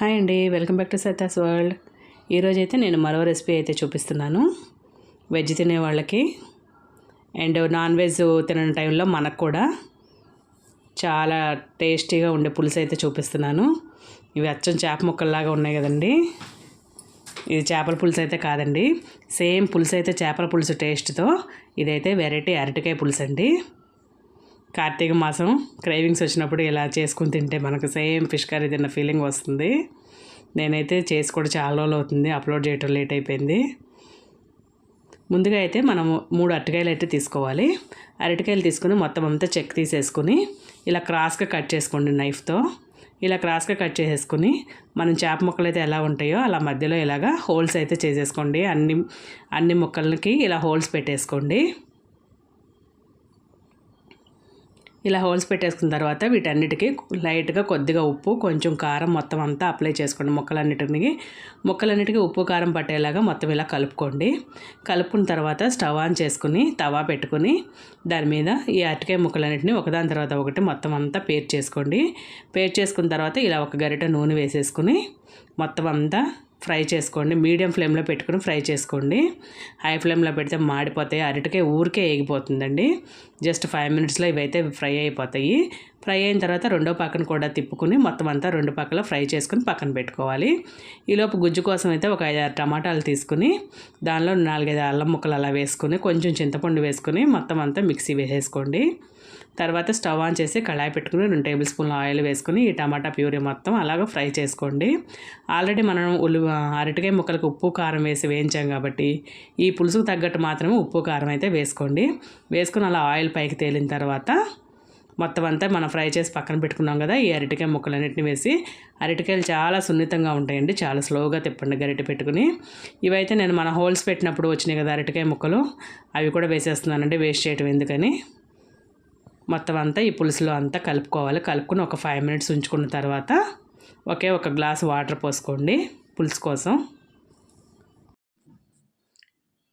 Hi అండి welcome back to Satya's world. ఈరోజు అయితే నేను మరో రెసిపీ అయితే చూపిస్తున్నాను. వెజ్ తినే వాళ్ళకి. అండ్ నాన్ వెజ్ తినని టైంలో మనకు కూడా చాలా టేస్టీగా ఉండే పులుసు అయితే చూపిస్తున్నాను. ఇవి అచ్చం చేప ముక్కల్లాగా ఉన్నాయి కదండి. ఇది చేపల పులుసు అయితే కాదండి. సేమ్ పులుసు అయితే చేపల పులుసు టేస్ట్తో ఇదైతే వెరైటీ అరటికాయ పులుసు అండి కార్తీక మాసం క్రేవింగ్స్ వచ్చినప్పుడు ఇలా చేసుకుని తింటే మనకు సేమ్ ఫిష్ కర్రీ తిన్న ఫీలింగ్ వస్తుంది. నేనైతే చేసి కూడా చాలా రోజులు అవుతుంది అప్లోడ్ చేయటం లేట్ అయిపోయింది. ముందుగా అయితే మనము మూడు అరటికాయలు అయితే తీసుకోవాలి. అరటికాయలు తీసుకుని మొత్తం అంతా చెక్ తీసేసుకుని ఇలా క్రాస్గా కట్ చేసుకోండి నైఫ్తో. ఇలా క్రాస్గా కట్ చేసేసుకుని మనం చేప ముక్కలు అయితే ఎలా ఉంటాయో అలా మధ్యలో ఇలాగా హోల్స్ అయితే చేసేసుకోండి. అన్ని అన్ని ముక్కలకి ఇలా హోల్స్ పెట్టేసుకోండి. ఇలా హోల్స్ పెట్టేసుకున్న తర్వాత వీటన్నిటికీ లైట్గా కొద్దిగా ఉప్పు కొంచెం కారం మొత్తం అంతా అప్లై చేసుకోండి. మొక్కలన్నిటికి మొక్కలన్నిటికీ ఉప్పు కారం పట్టేలాగా మొత్తం ఇలా కలుపుకోండి. కలుపుకున్న తర్వాత స్టవ్ ఆన్ చేసుకుని తవా పెట్టుకుని దాని మీద ఈ అరటికాయ ముక్కలన్నింటినీ ఒకదాని తర్వాత ఒకటి మొత్తం అంతా పేర్ చేసుకోండి పేర్ చేసుకున్న తర్వాత ఇలా ఒక గరిట నూనె వేసేసుకుని మొత్తం అంతా ఫ్రై చేసుకోండి. మీడియం ఫ్లేమ్లో పెట్టుకుని ఫ్రై చేసుకోండి. హై ఫ్లేమ్లో పెడితే మాడిపోతాయి. అరటికే ఊరికే ఏగిపోతుందండి. జస్ట్ ఫైవ్ మినిట్స్లో ఇవైతే ఫ్రై అయిపోతాయి. ఫ్రై అయిన తర్వాత రెండో పక్కన కూడా తిప్పుకుని మొత్తం అంతా రెండు పక్కల ఫ్రై చేసుకుని పక్కన పెట్టుకోవాలి. ఈలోపు గుజ్జు కోసం అయితే ఒక ఐదారు టమాటాలు తీసుకుని దానిలో నాలుగైదు అల్లం ముక్కలు అలా వేసుకుని కొంచెం చింతపండు వేసుకుని మొత్తం అంతా మిక్సీ వేసేసుకోండి. తర్వాత స్టవ్ ఆన్ చేసి కళాయి పెట్టుకుని రెండు టేబుల్ స్పూన్ల ఆయిల్ వేసుకుని ఈ టమాటా ప్యూరీ మొత్తం అలాగ ఫ్రై చేసుకోండి. ఆల్రెడీ మనం ఉల్లి అరటికాయ ముక్కలకు ఉప్పు కారం వేసి వేయించాం కాబట్టి ఈ పులుసుకు తగ్గట్టు మాత్రమే ఉప్పు కారం అయితే వేసుకోండి. వేసుకుని అలా ఆయిల్ పైకి తేలిన తర్వాత మొత్తం అంతా మనం ఫ్రై చేసి పక్కన పెట్టుకున్నాం కదా ఈ అరటికాయ ముక్కలన్నింటిని వేసి అరటికాయలు చాలా సున్నితంగా ఉంటాయండి. చాలా స్లోగా తిప్పండి గరిటె పెట్టుకుని. ఇవైతే నేను మన హోల్స్ పెట్టినప్పుడు వచ్చినాయి కదా అరటికాయ ముక్కలు అవి కూడా వేసేస్తున్నానండి వేస్ట్ చేయటం ఎందుకని. మొత్తం అంతా ఈ పులుసులో అంతా కలుపుకోవాలి. కలుపుకుని ఒక ఫైవ్ మినిట్స్ ఉంచుకున్న తర్వాత ఒకే ఒక గ్లాస్ వాటర్ పోసుకోండి పులుసు కోసం.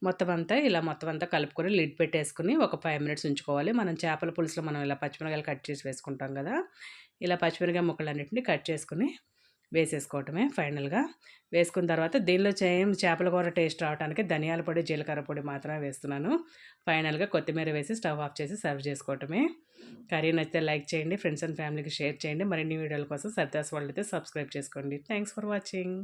మొత్తం అంతా ఇలా మొత్తం అంతా కలుపుకొని లిడ్ పెట్టేసుకుని ఒక ఫైవ్ మినిట్స్ ఉంచుకోవాలి. మనం చేపల పులుసులో మనం ఇలా పచ్చిమిరకాయలు కట్ చేసి వేసుకుంటాం కదా ఇలా పచ్చిమిరకాయ ముక్కలన్నింటినీ కట్ చేసుకుని వేసేసుకోవటమే ఫైనల్గా. వేసుకున్న తర్వాత దీనిలో చేయం చేపల కూర టేస్ట్ రావడానికి ధనియాల పొడి జీలకర్ర పొడి మాత్రమే వేస్తున్నాను. ఫైనల్గా కొత్తిమీర వేసి స్టవ్ ఆఫ్ చేసి సర్వ్ చేసుకోవటమే. కర్రీ నచ్చితే లైక్ చేయండి ఫ్రెండ్స్ అండ్ ఫ్యామిలీకి షేర్ చేయండి. మరిన్ని వీడియోల కోసం సర్దాస్ వాళ్ళు అయితే సబ్స్క్రైబ్ చేసుకోండి. Thanks for watching.